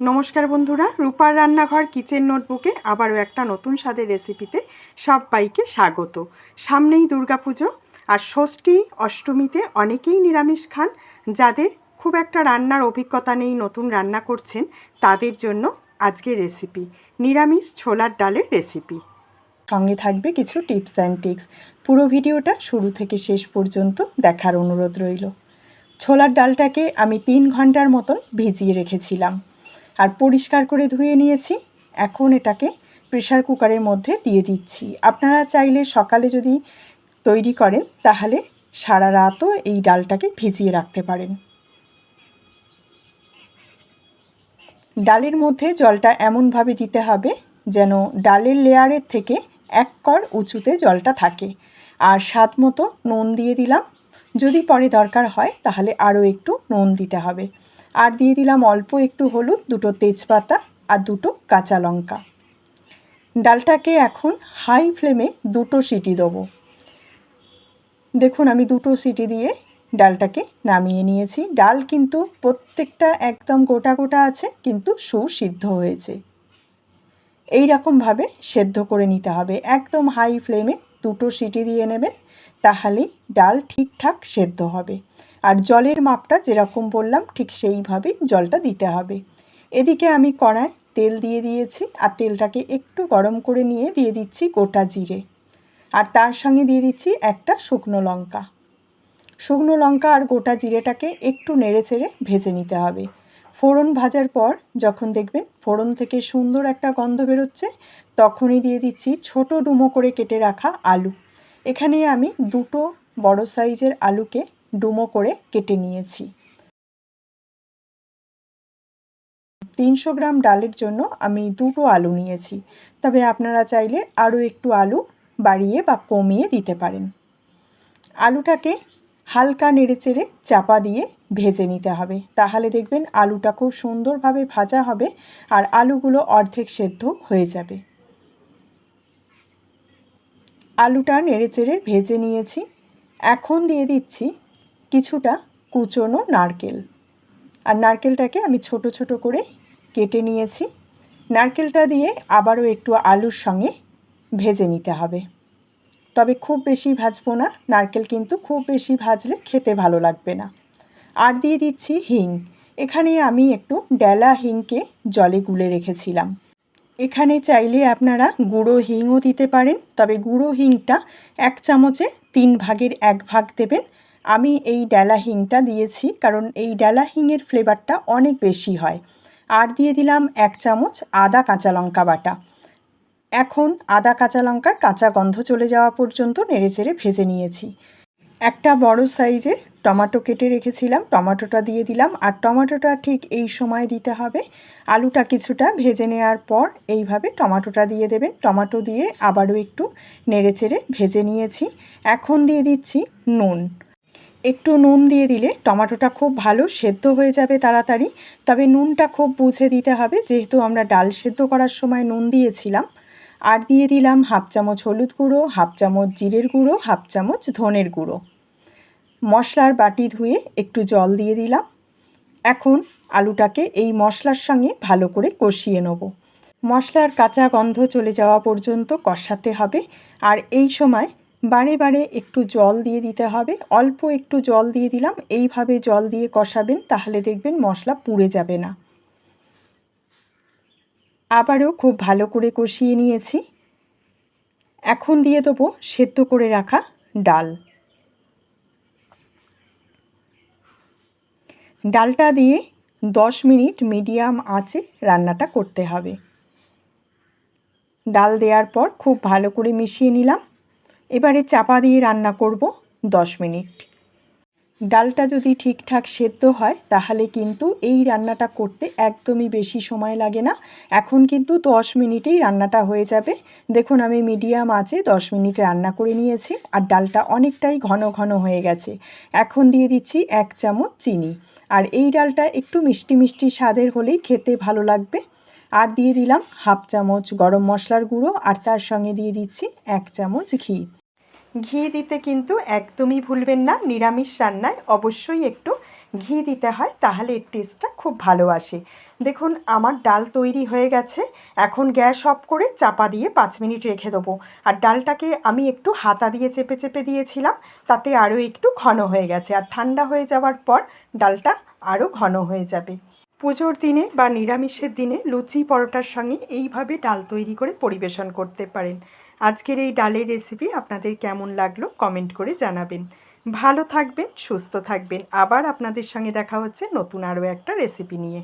নমস্কার বন্ধুরা, রূপার রান্নাঘর কিচেন নোটবুকে আবারও একটা নতুন স্বাদের রেসিপিতে সবাইকে স্বাগত। সামনেই দুর্গাপুজো, আর ষষ্ঠী, অষ্টমীতে অনেকেই নিরামিষ খান, যাদের খুব একটা রান্নার অভিজ্ঞতা নেই, নতুন রান্না করছেন, তাদের জন্য আজকের রেসিপি, নিরামিষ ছোলার ডালের রেসিপি। সঙ্গে থাকবে কিছু টিপস অ্যান্ড টিক্স পুরো ভিডিওটা শুরু থেকে শেষ পর্যন্ত দেখার অনুরোধ রইল। ছোলার ডালটাকে আমি তিন ঘণ্টার মতন ভিজিয়ে রেখেছিলাম। আর পরিষ্কার করে ধুয়ে নিয়েছি। এখন এটাকে প্রেশার কুকারের মধ্যে দিয়ে দিচ্ছি। আপনারা চাইলে সকালে যদি তৈরি করেন, তাহলে সারা রাতও এই ডালটাকে ভিজিয়ে রাখতে পারেন। ডালের মধ্যে জলটা এমনভাবে দিতে হবে যেন ডালের লেয়ারের থেকে এক কর উঁচুতে জলটা থাকে। আর স্বাদ মতো নুন দিয়ে দিলাম। যদি পরে দরকার হয়, তাহলে আরও একটু নুন দিতে হবে। আর দিয়ে দিলাম অল্প একটু হলুদ, দুটো তেজপাতা আর দুটো কাঁচা লঙ্কা। ডালটাকে এখন হাই ফ্লেমে দুটো সিটি দেবো। দেখুন, আমি দুটো সিটি দিয়ে ডালটাকে নামিয়ে নিয়েছি। ডাল কিন্তু প্রত্যেকটা একদম গোটা গোটা আছে, কিন্তু সুসিদ্ধ হয়েছে। এই রকমভাবে সেদ্ধ করে নিতে হবে। একদম হাই ফ্লেমে দুটো সিটি দিয়ে নেবেন, তাহলেই ডাল ঠিকঠাক সেদ্ধ হবে। আর জলের মাপটা যেরকম বললাম, ঠিক সেইভাবেই জলটা দিতে হবে। এদিকে আমি কড়ায় তেল দিয়ে দিয়েছি আর তেলটাকে একটু গরম করে নিয়ে দিয়ে দিচ্ছি গোটা জিরে। আর তার সঙ্গে দিয়ে দিচ্ছি একটা শুকনো লঙ্কা। শুকনো লঙ্কা আর গোটা জিরেটাকে একটু নেড়ে চেড়ে ভেজে নিতে হবে। ফোড়ন ভাজার পর যখন দেখবেন ফোড়ন থেকে সুন্দর একটা গন্ধ বেরোচ্ছে, তখনই দিয়ে দিচ্ছি ছোট ডুমো করে কেটে রাখা আলু। এখানে আমি দুটো বড় সাইজের আলুকে ডুমো করে কেটে নিয়েছি। তিনশো গ্রাম ডালের জন্য আমি দুটো আলু নিয়েছি। তবে আপনারা চাইলে আরও একটু আলু বাড়িয়ে বা কমিয়ে দিতে পারেন। আলুটাকে হালকা নেড়েচেড়ে চাপা দিয়ে ভেজে নিতে হবে। তাহলে দেখবেন আলুটা খুব সুন্দরভাবে ভাজা হবে আর আলুগুলো অর্ধেক সেদ্ধ হয়ে যাবে। আলুটা নেড়েচেড়ে ভেজে নিয়েছি। এখন দিয়ে দিচ্ছি কিছুটা কুচনো নারকেল। আর নারকেলটাকে আমি ছোট ছোট করে কেটে নিয়েছি। নারকেলটা দিয়ে আবারও একটু আলুর সঙ্গে ভেজে নিতে হবে। তবে খুব বেশি ভাজবো না, নারকেল কিন্তু খুব বেশি ভাজলে খেতে ভালো লাগবে না। আর দিয়ে দিচ্ছি হিং। এখানে আমি একটু ডেলা হিংকে জলে গুলে রেখেছিলাম। এখানে চাইলে আপনারা গুঁড়ো হিংও দিতে পারেন, তবে গুঁড়ো হিংটা এক চামচে তিন ভাগের এক ভাগ দেবেন। আমি এই ডেলা হিংটা দিয়েছি কারণ এই ডেলা হিংয়ের ফ্লেভারটা অনেক বেশি হয়। আর দিয়ে দিলাম এক চামচ আদা কাঁচা লঙ্কা বাটা। এখন আদা কাঁচা লঙ্কার কাঁচা গন্ধ চলে যাওয়া পর্যন্ত নেড়েচেড়ে ভেজে নিয়েছি। একটা বড় সাইজের টমাটো কেটে রেখেছিলাম, টমাটোটা দিয়ে দিলাম। আর টমাটোটা ঠিক এই সময় দিতে হবে। আলুটা কিছুটা ভেজে নেওয়ার পর এইভাবে টমাটোটা দিয়ে দেবেন। টমাটো দিয়ে আবারও একটু নেড়েচেড়ে ভেজে নিয়েছি। এখন দিয়ে দিচ্ছি নুন। একটু নুন দিয়ে দিলে টমাটোটা খুব ভালো সেদ্ধ হয়ে যাবে তাড়াতাড়ি। তবে নুনটা খুব বুঝে দিতে হবে, যেহেতু আমরা ডাল সেদ্ধ করার সময় নুন দিয়েছিলাম। আর দিয়ে দিলাম হাফ চামচ হলুদ গুঁড়ো, হাফ চামচ জিরের গুঁড়ো, হাফ চামচ ধনের গুঁড়ো। মশলার বাটি ধুয়ে একটু জল দিয়ে দিলাম। এখন আলুটাকে এই মশলার সঙ্গে ভালো করে কষিয়ে নেব। মশলার কাঁচা গন্ধ চলে যাওয়া পর্যন্ত কষাতে হবে। আর এই সময় বারে বারে একটু জল দিয়ে দিতে হবে। অল্প একটু জল দিয়ে দিলাম। এইভাবে জল দিয়ে কষাবেন তাহলে দেখবেন মশলা পুড়ে যাবে না। আবারও খুব ভালো করে কষিয়ে নিয়েছি। এখন দিয়ে দেবো সেদ্ধ করে রাখা ডাল। ডালটা দিয়ে দশ মিনিট মিডিয়াম আঁচে রান্নাটা করতে হবে। ডাল দেওয়ার পর খুব ভালো করে মিশিয়ে নিলাম। এবারে চাপা দিয়ে রান্না করব দশ মিনিট। ডালটা যদি ঠিকঠাক সেদ্ধ হয়, তাহলে কিন্তু এই রান্নাটা করতে একদমই বেশি সময় লাগে না। এখন কিন্তু দশ মিনিটেই রান্নাটা হয়ে যাবে। দেখুন, আমি মিডিয়াম আছে দশ মিনিট রান্না করে নিয়েছি আর ডালটা অনেকটাই ঘন ঘন হয়ে গেছে। এখন দিয়ে দিচ্ছি এক চামচ চিনি। আর এই ডালটা একটু মিষ্টি মিষ্টি স্বাদের হলেই খেতে ভালো লাগবে। আর দিয়ে দিলাম হাফ চামচ গরম মশলার গুঁড়ো, আর তার সঙ্গে দিয়ে দিচ্ছি এক চামচ ঘি। ঘি দিতে কিন্তু একদমই ভুলবেন না, নিরামিষ রান্নায় অবশ্যই একটু ঘি দিতে হয়, তাহলে এর টেস্টটা খুব ভালো আসে। দেখুন, আমার ডাল তৈরি হয়ে গেছে, এখন গ্যাস অফ করে চাপা দিয়ে পাঁচ মিনিট রেখে দেবো। আর ডালটাকে আমি একটু হাতা দিয়ে চেপে চেপে দিয়েছিলাম, তাতে আরও একটু ঘন হয়ে গেছে, আর ঠান্ডা হয়ে যাওয়ার পর ডালটা আরও ঘন হয়ে যাবে। পুজোর দিনে বা নিরামিষের দিনে লুচি পরোটার সঙ্গে এইভাবে ডাল তৈরি করে পরিবেশন করতে পারেন। আজকের এই ডালের রেসিপি আপনাদের কেমন লাগল কমেন্ট করে জানাবেন। ভালো থাকবেন, সুস্থ থাকবেন। আবার আপনাদের সঙ্গে দেখা হচ্ছে নতুন আরও একটা রেসিপি নিয়ে।